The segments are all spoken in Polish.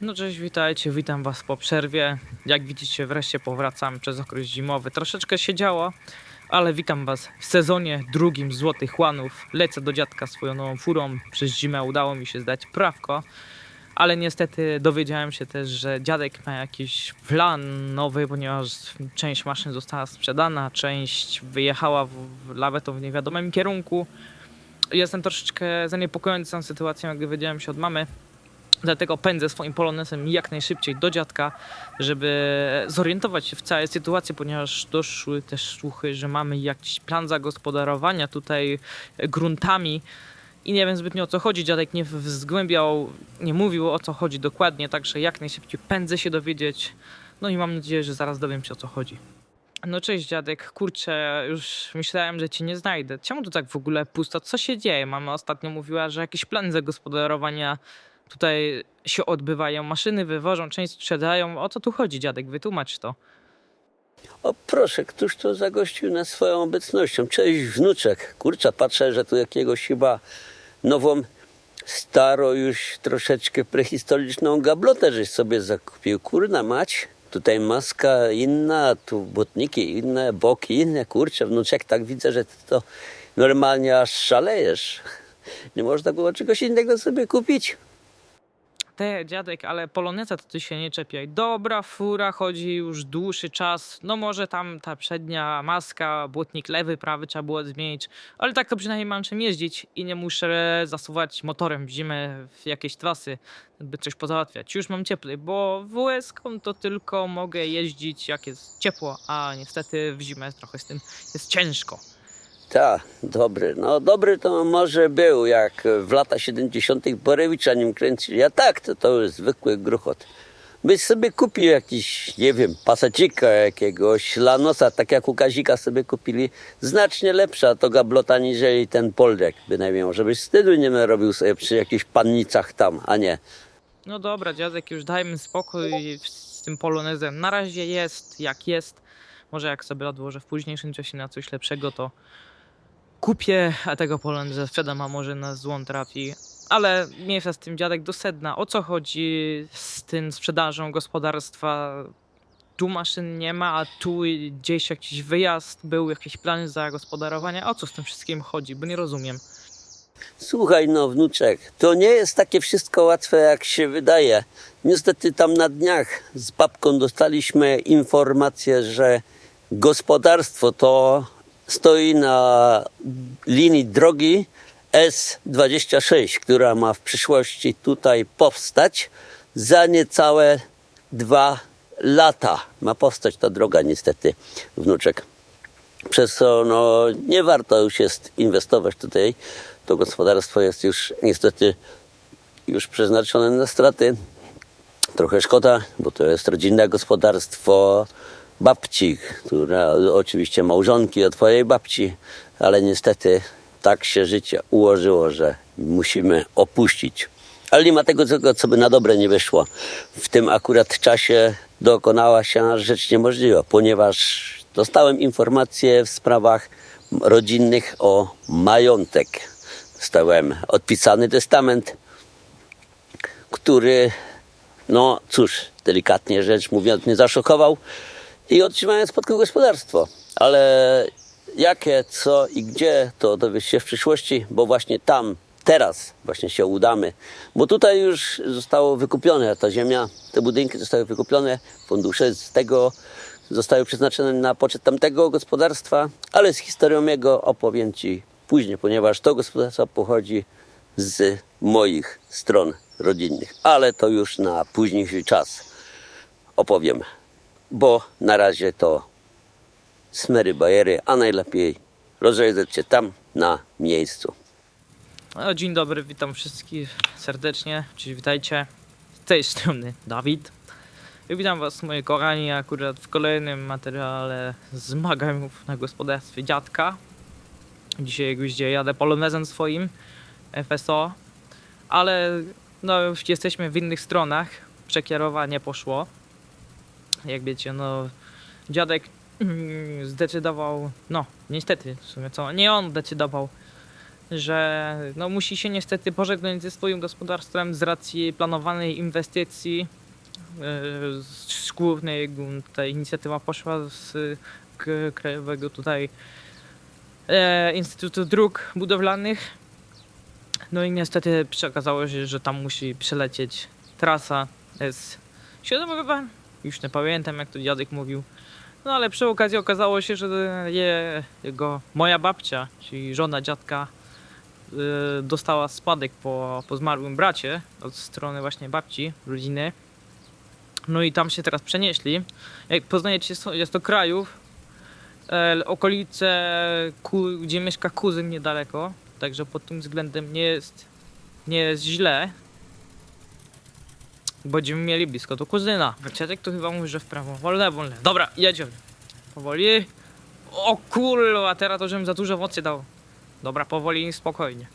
No cześć, witajcie, witam was po przerwie. Jak widzicie, wreszcie powracam przez okres zimowy. Troszeczkę się działo, ale witam was w sezonie drugim Złotych Łanów. Lecę do dziadka swoją nową furą. Przez zimę udało mi się zdać prawko, ale niestety dowiedziałem się też, że dziadek ma jakiś plan nowy, ponieważ część maszyn została sprzedana, część wyjechała w, w lawetą w niewiadomym kierunku. Jestem troszeczkę zaniepokojony tą sytuacją, jak dowiedziałem się od mamy. Dlatego pędzę swoim polonesem jak najszybciej do dziadka, żeby zorientować się w całej sytuacji, ponieważ doszły też słuchy, że mamy jakiś plan zagospodarowania tutaj gruntami i nie wiem zbytnio o co chodzi. Dziadek nie zgłębiał, nie mówił o co chodzi dokładnie, także jak najszybciej pędzę się dowiedzieć. No i mam nadzieję, że zaraz dowiem się o co chodzi. No cześć dziadek, kurczę, już myślałem, że cię nie znajdę. Czemu tu tak w ogóle pusto? Co się dzieje? Mama ostatnio mówiła, że jakieś plany zagospodarowania tutaj się odbywają. Maszyny wywożą, część sprzedają. O co tu chodzi, dziadek? Wytłumacz to. O proszę, któż to zagościł nas swoją obecnością? Cześć wnuczek. Kurczę, patrzę, że tu jakiegoś chyba nową, staro już troszeczkę prehistoryczną gablotę żeś sobie zakupił. Kurna mać, tutaj maska inna, tu butniki inne, boki inne. Kurczę, wnuczek, tak widzę, że ty to normalnie aż szalejesz. Nie można było czegoś innego sobie kupić? Te, dziadek, ale poloneza to ty się nie czepiaj. Dobra fura chodzi już dłuższy czas. No może tam ta przednia maska, błotnik lewy, prawy trzeba było zmienić. Ale tak to przynajmniej mam czym jeździć i nie muszę zasuwać motorem w zimę w jakieś trasy, by coś pozałatwiać. Już mam cieplej, bo w US to tylko mogę jeździć jak jest ciepło, a niestety w zimę trochę z tym jest ciężko. Tak, dobry. No dobry to może był, jak w lata 70. Borewicza nim kręcili. A tak, to to jest zwykły gruchot. Byś sobie kupił jakiś, nie wiem, pasacika jakiegoś, lanosa, tak jak u Kazika sobie kupili. Znacznie lepsza to gablota, aniżeli ten poldek, bynajmniej. Żebyś wstydu nie narobił sobie przy jakichś pannicach tam, a nie. No dobra, dziadek, już dajmy spokój z tym polonezem. Na razie jest jak jest. Może jak sobie odłożę w późniejszym czasie na coś lepszego, to kupię, a tego poloneza sprzedam, a może na złą trafi. Ale mniejsza z tym dziadek do sedna. O co chodzi z tym sprzedażą gospodarstwa? Tu maszyn nie ma, a tu gdzieś jakiś wyjazd był, jakieś plany zagospodarowania. O co z tym wszystkim chodzi? Bo nie rozumiem. Słuchaj, no wnuczek, to nie jest takie wszystko łatwe, jak się wydaje. Niestety tam na dniach z babką dostaliśmy informację, że gospodarstwo to stoi na linii drogi S26, która ma w przyszłości tutaj powstać za niecałe dwa lata. Ma powstać ta droga niestety, wnuczek. Przez co no, nie warto już jest inwestować tutaj. To gospodarstwo jest już niestety już przeznaczone na straty. Trochę szkoda, bo to jest rodzinne gospodarstwo babci, która oczywiście małżonki od twojej babci, ale niestety tak się życie ułożyło, że musimy opuścić. Ale nie ma tego, co- co by na dobre nie wyszło. W tym akurat czasie dokonała się rzecz niemożliwa, ponieważ dostałem informacje w sprawach rodzinnych o majątek. Dostałem odpisany testament, który, no cóż, delikatnie rzecz mówiąc, mnie zaszokował i otrzymałem spadku gospodarstwo. Ale jakie, co i gdzie, to dowiesz się w przyszłości, bo właśnie tam, teraz właśnie się udamy. Bo tutaj już zostało wykupione ta ziemia, te budynki zostały wykupione, fundusze z tego zostały przeznaczone na poczet tamtego gospodarstwa, ale z historią jego opowiem Ci później, ponieważ to gospodarstwo pochodzi z moich stron rodzinnych, ale to już na późniejszy czas opowiem, bo na razie to smery, bajery, a najlepiej rozejrzeć się tam na miejscu. No, dzień dobry, witam wszystkich serdecznie. Cześć, witajcie. Z tej strony Dawid. I witam was moi kochani akurat w kolejnym materiale zmaganiów na gospodarstwie dziadka. Dzisiaj widzicie jadę polonezem swoim FSO, ale no już jesteśmy w innych stronach. Przekierowanie poszło. Jak wiecie, no dziadek mm, zdecydował, no niestety w sumie co, nie on decydował że no, musi się niestety pożegnać ze swoim gospodarstwem z racji planowanej inwestycji. Yy, Z głównej ta inicjatywa poszła z krajowego tutaj e, Instytutu Dróg Budowlanych. No i niestety przekazało się, że tam musi przelecieć trasa S7 chyba. Już nie pamiętam jak to dziadek mówił. No ale przy okazji okazało się, że je, jego moja babcia, czyli żona dziadka, y, dostała spadek po, po zmarłym bracie od strony właśnie babci, rodziny. No i tam się teraz przenieśli. Jak poznajecie, jest to krajów, e, okolice, gdzie mieszka kuzyn niedaleko. Także pod tym względem nie jest, nie jest źle. Będziemy mieli blisko do kuzyna. Dziadek to chyba mówi, że w prawo. Wolne, wolne. Dobra, jedziemy. Powoli. O kurwa, teraz to żebym za dużo mocy dał. Dobra, powoli i spokojnie.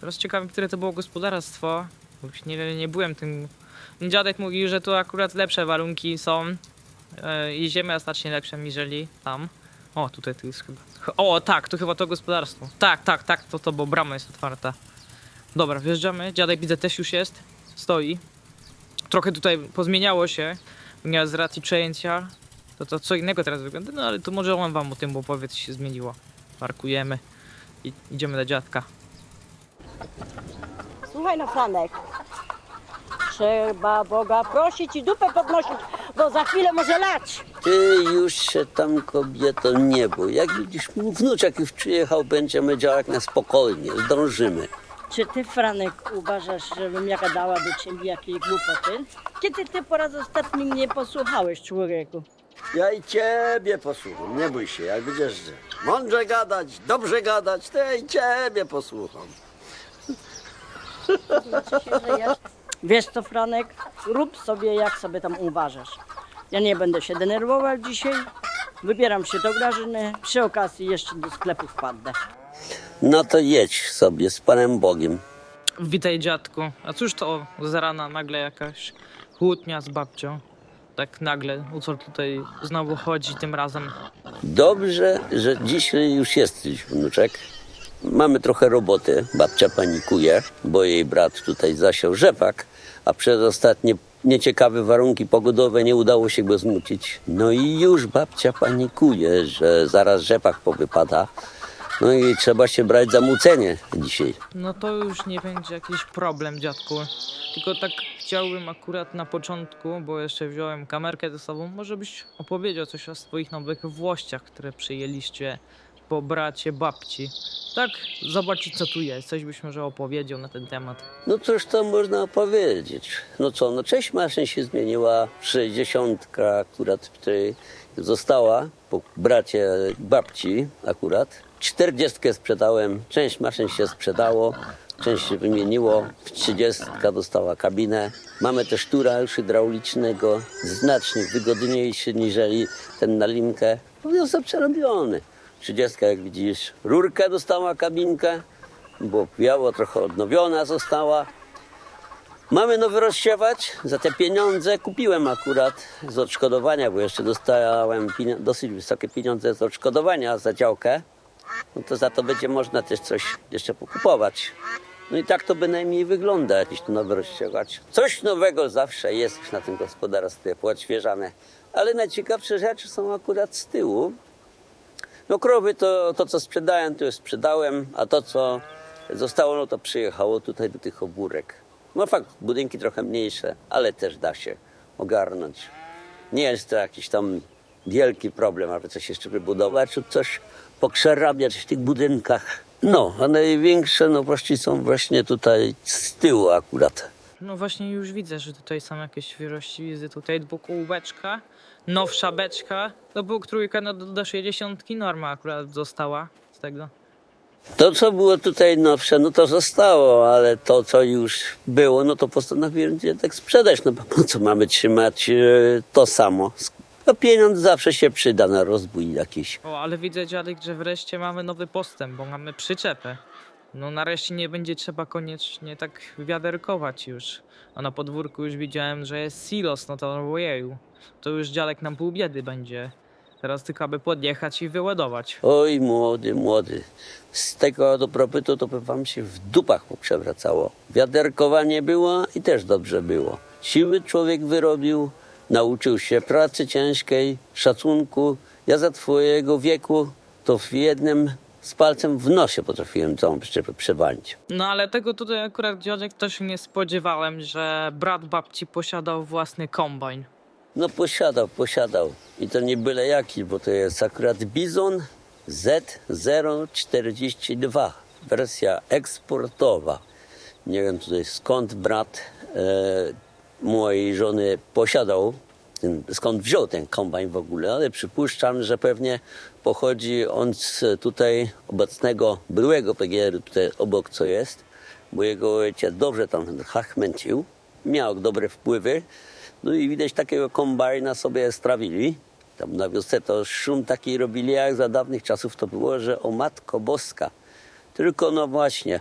Teraz ciekawe, które to było gospodarstwo. Bo już nie, nie byłem tym. Dziadek mówił, że tu akurat lepsze warunki są. E, I ziemia znacznie lepsza niżeli tam. O, tutaj to jest chyba. O, tak, to chyba to gospodarstwo. Tak, tak, tak, to to, bo brama jest otwarta. Dobra, wjeżdżamy. Dziadek widzę też już jest. Stoi. Trochę tutaj pozmieniało się. ponieważ Z racji przejęcia to to co innego teraz wygląda, no ale to może on wam o tym opowie, co się zmieniło. Parkujemy i idziemy do dziadka. Słuchaj no Franek, trzeba Boga prosić i dupę podnosić, bo za chwilę może lać. Ty już się tam kobieto nie bój. Jak widzisz, mój wnuczek już przyjechał, będziemy działać na spokojnie, zdążymy. Czy ty Franek uważasz, żebym jaka dała do ciebie jakieś głupoty? Kiedy ty po raz ostatni mnie posłuchałeś, człowieku? Ja i ciebie posłucham, nie bój się, jak będziesz mądrze gadać, dobrze gadać, to ja i ciebie posłucham. Znaczy się, że ja... Wiesz co Franek, rób sobie jak sobie tam uważasz. Ja nie będę się denerwował dzisiaj, wybieram się do Grażyny, przy okazji jeszcze do sklepu wpadnę. No to jedź sobie z Panem Bogiem. Witaj dziadku. A cóż to z rana nagle jakaś kłótnia z babcią? Tak nagle, o co tutaj znowu chodzi tym razem? Dobrze, że dzisiaj już jesteś, wnuczek. Mamy trochę roboty. Babcia panikuje, bo jej brat tutaj zasiał rzepak, a przez ostatnie nieciekawe warunki pogodowe nie udało się go zmucić. No i już babcia panikuje, że zaraz rzepak powypada. No i trzeba się brać za mucenie dzisiaj. No to już nie będzie jakiś problem, dziadku. Tylko tak chciałbym akurat na początku, bo jeszcze wziąłem kamerkę ze sobą, może byś opowiedział coś o swoich nowych włościach, które przyjęliście po bracie babci. Tak, zobaczyć co tu jest. Coś byś może opowiedział na ten temat. No cóż to można powiedzieć. No co, no część maszyn się zmieniła, 60 akurat tutaj została po bracie babci akurat. 40 sprzedałem, część maszyn się sprzedało, część się wymieniło, 30 dostała kabinę. Mamy też tura już hydraulicznego, znacznie wygodniejszy niżeli ten na linkę. No jest przerobiony. 30 jak widzisz, rurkę dostała kabinkę, bo biało trochę odnowiona została. Mamy nowy rozsiewacz. Za te pieniądze kupiłem akurat z odszkodowania, bo jeszcze dostałem dosyć wysokie pieniądze z odszkodowania za działkę. No to za to będzie można też coś jeszcze pokupować. No i tak to bynajmniej wygląda, jakiś tu nowy rozsiewacz. Coś nowego zawsze jest na tym gospodarstwie, poodświeżane. Ale najciekawsze rzeczy są akurat z tyłu. No krowy to, to co sprzedałem, to już sprzedałem, a to co zostało, no to przyjechało tutaj do tych obórek. No fakt, budynki trochę mniejsze, ale też da się ogarnąć. Nie jest to jakiś tam wielki problem, aby coś jeszcze wybudować, lub coś pokrzerabiać w tych budynkach. No, a największe nowości są właśnie tutaj z tyłu akurat. No właśnie już widzę, że tutaj są jakieś świeżości. Widzę tutaj dwukółbeczka, nowsza beczka. To był trójka no, do, do 60 norma akurat została z tego. To, co było tutaj nowsze, no to zostało, ale to, co już było, no to postanowiłem tak sprzedać. No bo po co mamy trzymać e, to samo? No pieniądz zawsze się przyda na rozwój jakiś. O, ale widzę dziadek, że wreszcie mamy nowy postęp, bo mamy przyczepę. No nareszcie nie będzie trzeba koniecznie tak wiaderkować już. A na podwórku już widziałem, że jest silos, no to ojeju. To już dziadek nam pół biedy będzie Teraz tylko aby podjechać i wyładować. Oj, młody, młody. Z tego do propytu to by wam się w dupach poprzewracało. Wiaderkowanie było i też dobrze było. Siły człowiek wyrobił, nauczył się pracy ciężkiej, szacunku. Ja za twojego wieku to w jednym z palcem w nosie potrafiłem całą przyczepę przewalić. No ale tego tutaj akurat dziadek też nie spodziewałem, że brat babci posiadał własny kombajn. No posiadał, posiadał. I to nie byle jaki, bo to jest akurat Bizon Z042. Wersja eksportowa. Nie wiem tutaj skąd brat e, mojej żony posiadał, skąd wziął ten kombajn w ogóle, ale przypuszczam, że pewnie pochodzi on z tutaj obecnego, byłego PGR-u, tutaj obok co jest, bo jego ojciec dobrze tam hachmęcił, miał dobre wpływy, no i widać takiego kombajna sobie strawili. Tam na wiosce to szum taki robili, jak za dawnych czasów to było, że o Matko Boska. Tylko no właśnie,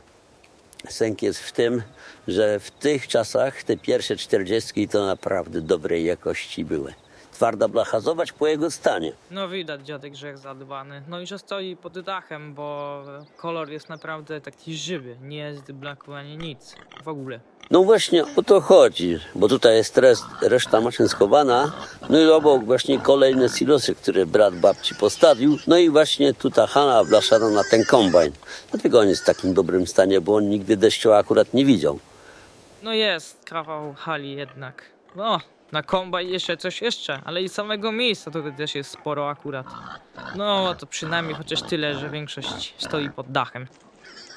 sęk jest w tym, że w tych czasach te pierwsze czterdziestki to naprawdę dobrej jakości były. Twarda blacha, zobacz po jego stanie. No widać dziadek, że jest zadbany. No i że stoi pod dachem, bo kolor jest naprawdę taki żywy. Nie jest blaku ani nic. W ogóle. No właśnie o to chodzi, bo tutaj jest res, reszta maszyn schowana, no i obok właśnie kolejne silosy, które brat babci postawił, no i właśnie tutaj Hanna blaszana na ten kombajn. Dlatego on jest w takim dobrym stanie, bo on nigdy deszczu akurat nie widział. No jest kawał hali jednak. No, na kombaj jeszcze coś jeszcze, ale i samego miejsca to też jest sporo akurat. No, to przynajmniej chociaż tyle, że większość stoi pod dachem.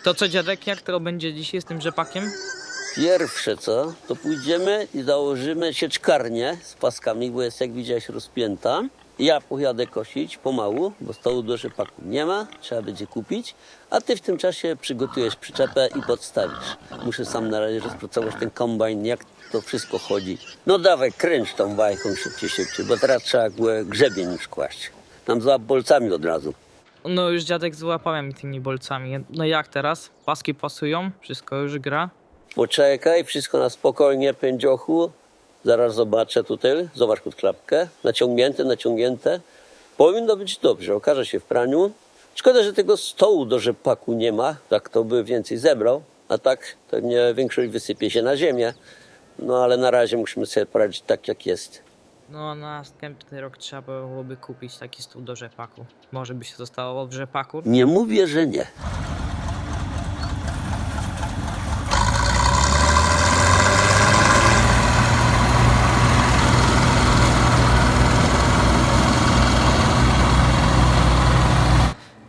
To co dziadek, jak to będzie dzisiaj z tym rzepakiem? Pierwsze co, to pójdziemy i założymy sieczkarnię z paskami, bo jest jak widziałeś rozpięta. Ja pojadę kosić pomału, bo stołu do rzepaku nie ma, trzeba będzie kupić, a ty w tym czasie przygotujesz przyczepę i podstawisz. Muszę sam na razie rozpracować ten kombajn, jak to wszystko chodzi. No dawaj, kręć tą bajką szybciej, szybciej, bo teraz trzeba grzebień już kłaść. Tam za bolcami od razu. No już dziadek złapałem tymi bolcami. No jak teraz? Paski pasują? Wszystko już gra? Poczekaj, wszystko na spokojnie, pędziochu. Zaraz zobaczę tutaj. Zobacz pod klapkę. Naciągnięte, naciągnięte. Powinno być dobrze. Okaże się w praniu. Szkoda, że tego stołu do rzepaku nie ma. Tak to by więcej zebrał. A tak pewnie większość wysypie się na ziemię. No ale na razie musimy sobie poradzić tak, jak jest. No na następny rok trzeba byłoby kupić taki stół do rzepaku. Może by się zostało w rzepaku? Nie mówię, że nie.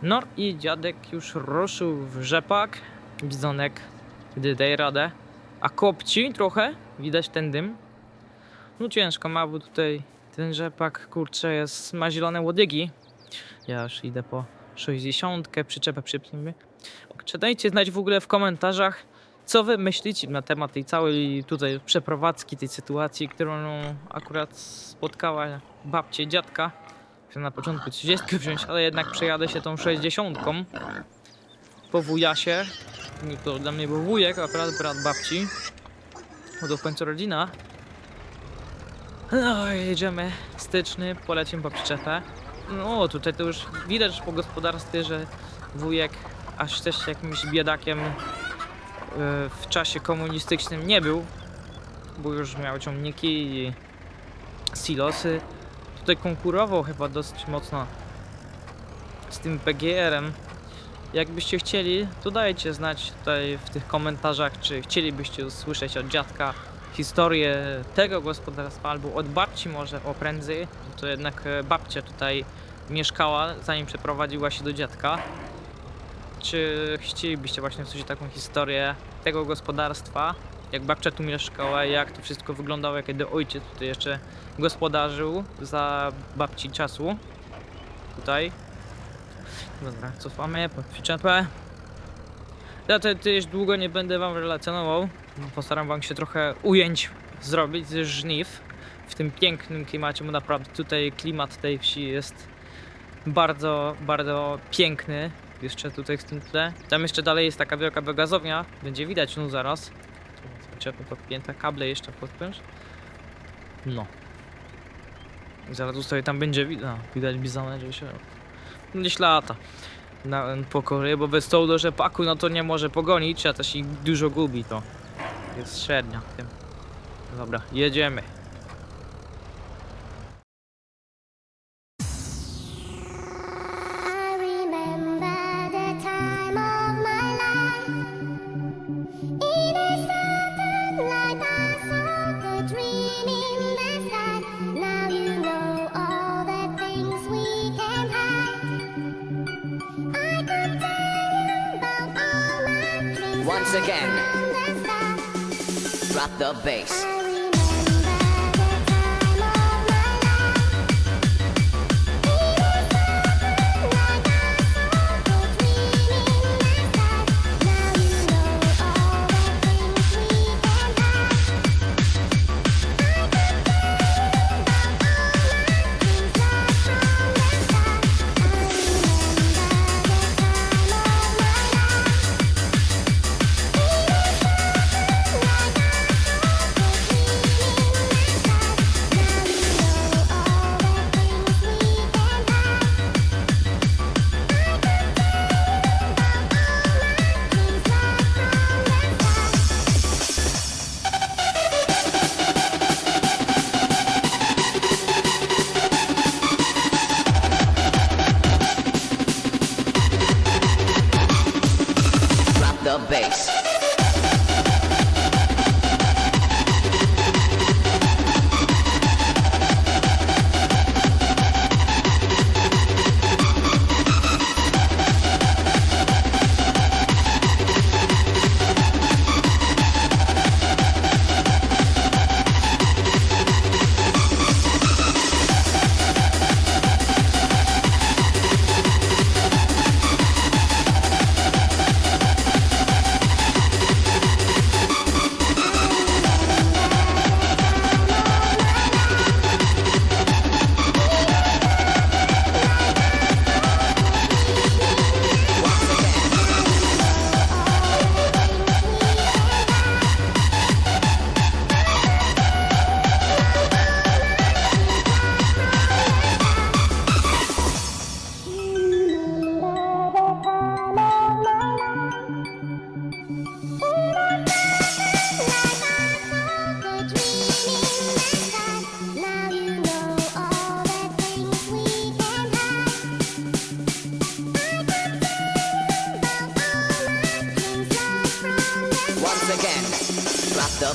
No i dziadek już ruszył w rzepak. Bizonek, gdy daje radę. A kopci trochę, widać ten dym. No ciężko ma, bo tutaj ten rzepak, kurczę, jest, ma zielone łodygi. Ja już idę po 60, przyczepę przypnijmy. Dajcie znać w ogóle w komentarzach, co wy myślicie na temat tej całej tutaj przeprowadzki, tej sytuacji, którą akurat spotkała babcie, dziadka. Chciałem na początku 30 wziąć, ale jednak przejadę się tą 60. Po wujasie. To dla mnie był wujek, a brat, brat babci. Bo to w końcu rodzina. No jedziemy. Styczny, polecimy po przyczepę. No tutaj to już widać po gospodarstwie, że wujek aż też jakimś biedakiem e, w czasie komunistycznym nie był. Bo już miał ciągniki i silosy tutaj konkurował chyba dosyć mocno z tym PGR-em. Jakbyście chcieli, to dajcie znać tutaj w tych komentarzach, czy chcielibyście usłyszeć od dziadka historię tego gospodarstwa, albo od babci może o prędzej. To jednak e, babcia tutaj mieszkała, zanim przeprowadziła się do dziadka. Czy chcielibyście właśnie usłyszeć taką historię tego gospodarstwa? Jak babcia tu mieszkała, jak to wszystko wyglądało, kiedy ojciec tutaj jeszcze gospodarzył za babci czasu. Tutaj. Dobra, cofamy pod przyczepę. Ja te, też długo nie będę wam relacjonował. Postaram wam się trochę ujęć zrobić z żniw w tym pięknym klimacie, bo naprawdę tutaj klimat tej wsi jest bardzo, bardzo piękny. Jeszcze tutaj w tym tle. Tam jeszcze dalej jest taka wielka biogazownia. Będzie widać no zaraz. Przyczepy podpięte, kable jeszcze podpiąć. No. Zaraz tutaj tam będzie widać, widać bizonę, że się gdzieś lata na pokory, bo bez tą do paku no to nie może pogonić, a też ich dużo gubi to. Jest średnia w tym. Dobra, jedziemy. Drop the bass.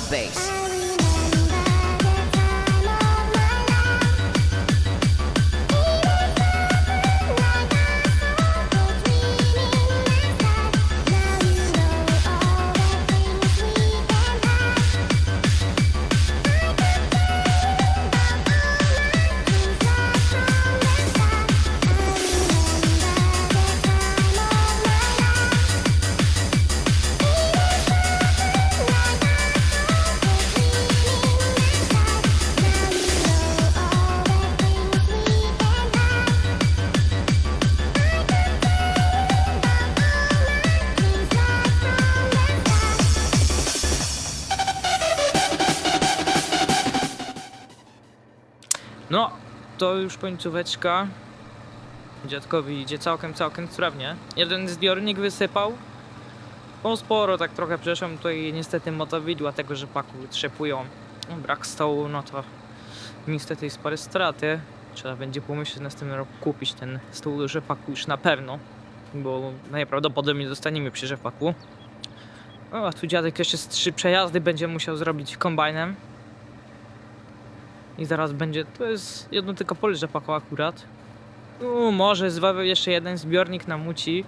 Bass. To już końcóweczka. Dziadkowi idzie całkiem, całkiem sprawnie. Jeden zbiornik wysypał. No sporo, tak trochę przeszłem tutaj niestety motowidła tego rzepaku trzepują. Brak stołu, no to niestety jest parę straty. Trzeba będzie pomyśleć następnym roku kupić ten stół do rzepaku już na pewno. Bo najprawdopodobniej dostaniemy przy rzepaku. O, a tu dziadek jeszcze z trzy przejazdy będzie musiał zrobić kombajnem. I zaraz będzie, to jest jedno tylko pole rzepaku akurat. No, może z, jeszcze jeden zbiornik namuci.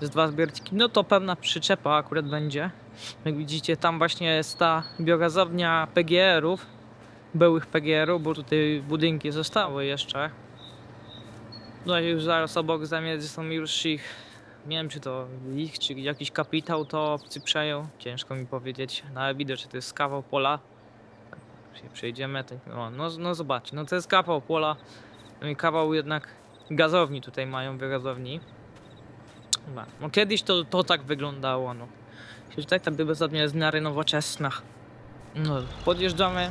Z dwa zbiorniki. No to pewna przyczepa akurat będzie. Jak widzicie, tam właśnie jest ta biogazownia PGR-ów. Byłych PGR-ów, bo tutaj budynki zostały jeszcze. No i już zaraz obok zamiedzy są już ich. Nie wiem, czy to ich, czy jakiś kapitał to obcy przejął. Ciężko mi powiedzieć. No ale widać, że to jest kawał pola się przejdziemy, to, no, no, no zobaczcie, no to jest kawał pola, no i kawał jednak gazowni tutaj mają, wygazowni. Chyba. No kiedyś to, to tak wyglądało, no. Się Tutaj ta biogazownia jest w miarę nowoczesna. No, podjeżdżamy,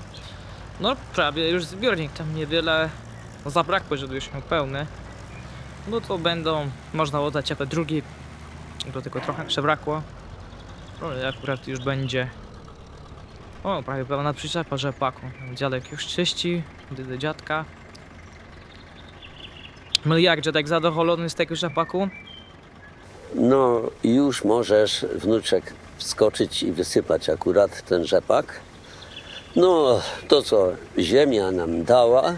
no prawie już zbiornik, tam niewiele zabrakło, że już miał pełny, no to będą można oddać apę drugi, do tego trochę przebrakło, no ale akurat już będzie o, prawie pełna przyczepa rzepaku. Dziadek już czyści, do dziadka. No jak, dziadek zadowolony z tego rzepaku? No, już możesz, wnuczek, wskoczyć i wysypać akurat ten rzepak. No, to co ziemia nam dała,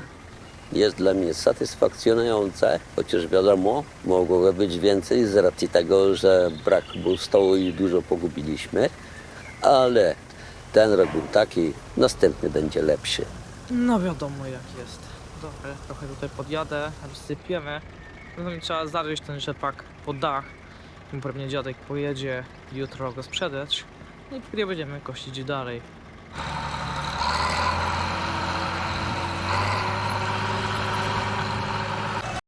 jest dla mnie satysfakcjonujące, chociaż wiadomo, mogłoby być więcej z racji tego, że brak był stołu i dużo pogubiliśmy, ale ten rok był taki, następny będzie lepszy. No wiadomo jak jest. Dobra, trochę tutaj podjadę, wysypiemy. No i trzeba zaryć ten rzepak pod dach. I Pewnie dziadek pojedzie jutro go sprzedać. No i później będziemy kościć dalej.